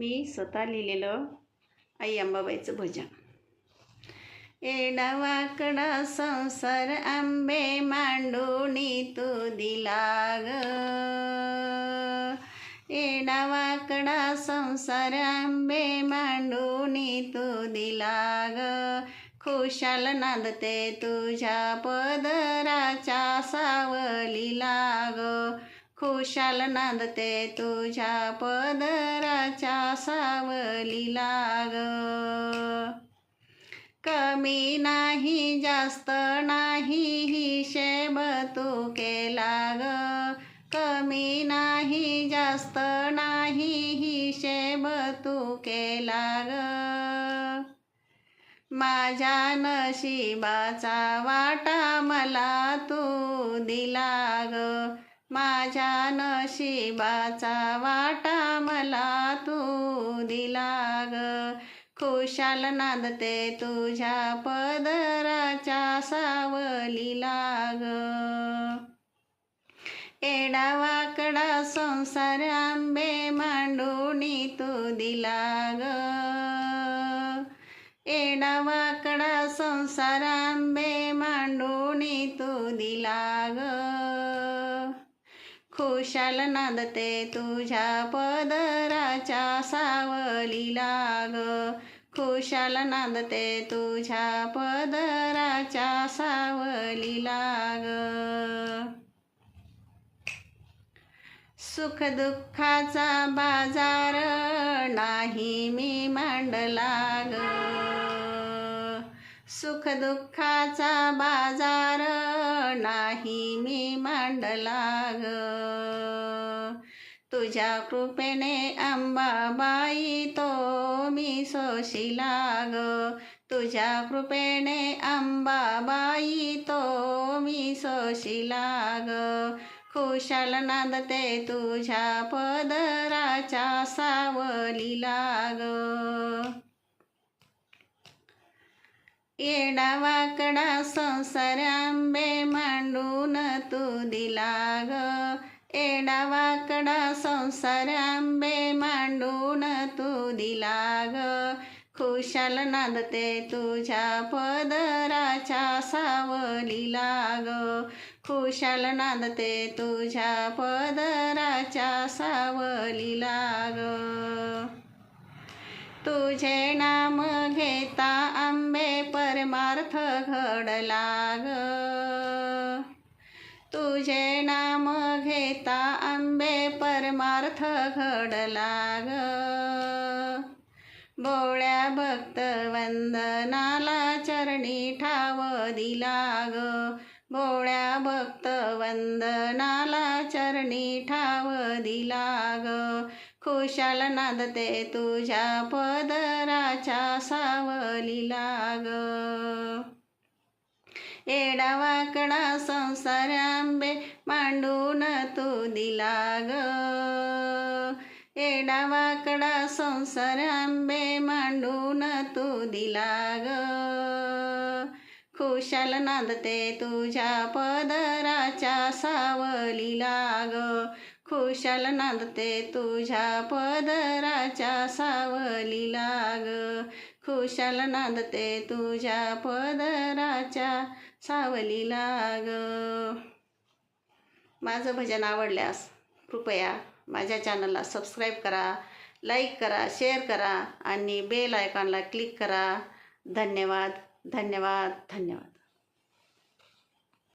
मी स्वतः लिहिलेलं आई अंबाबाईचं भजन. एडावाकडा संसार आंबे मांडूनी तू दिला ग. एडावाकडा संसार आंबे मांडूनी तू दिला ग. खुशाल नांदते तुझ्या पदराच्या सावलीला ग. खुशाल नांदते तुझ्या पदराच्या सावलीला ग कमी नाही जास्त नाही हिशेब तू केला ग कमी नाही जास्त नाही हिशेब तू केला ग माझ्या नशिबाचा वाटा मला तू दिला ग माझ्या नशिबाचा वाटा मला तू दिला ग. खुशाल नांदते तुझ्या पदराच्या सावलीला ग. एडावाकडा संसार आंबे मांडूनी तू दिला ग. एडावाकडा संसार आंबे मांडूनी तू दिला ग. कुशाल नांदते तुझ्या पदराच्या सावलीला ग खुशाल नांदते तुझ्या पदराच्या सावलीला ग सुखदुःखाचा बाजार नाही मी मांडला ग सुखदुःखाचा बाजार नाही मी मांडला ग तुझ्या कृपेने अंबाबाई तो मी सोशिला ग तुझ्या कृपेने अंबाबाई तो मी सोशिला ग खुशाल नांदते तुझ्या पदराच्या सावलीला ग येडावाकडा संसार आंबे मांडून तू दिला ग एडावाकडा संसार आंबे मांडून तू दिला ग खुशाल नांदते तुझ्या पदराच्या सावलीला ग खुशाल नांदते तुझ्या पदराच्या सावलीला ग तुझे नाम घेता आंबे परमार्थ घडला ग तुझे नाम घेता आंबे परमार्थ घडला ग बोळ्या भक्त वंदनाला चरणी ठाव दिला ग बोळ्या भक्त वंदनाला चरणी ठाव दिला ग खुशाल नांदते तुझ्या पदराच्या सावलीला ग एडावाकडा संसार आंबे मांडून तू दिला ग. एडावाकडा संसार आंबे मांडून तू दिला ग. खुशाल नांदते तुझ्या पदराच्या सावलीला ग. खुशाल नांदते तुझ्या पदराच्या सावलीला ग. खुशाल नांदते तुझ्या पदराच्या सावलीला लाग. माझं भजन आवडल्यास कृपया माझ्या चॅनलला सबस्क्राईब करा लाईक करा शेअर करा आणि बेल आयकॉनला क्लिक करा. धन्यवाद धन्यवाद धन्यवाद.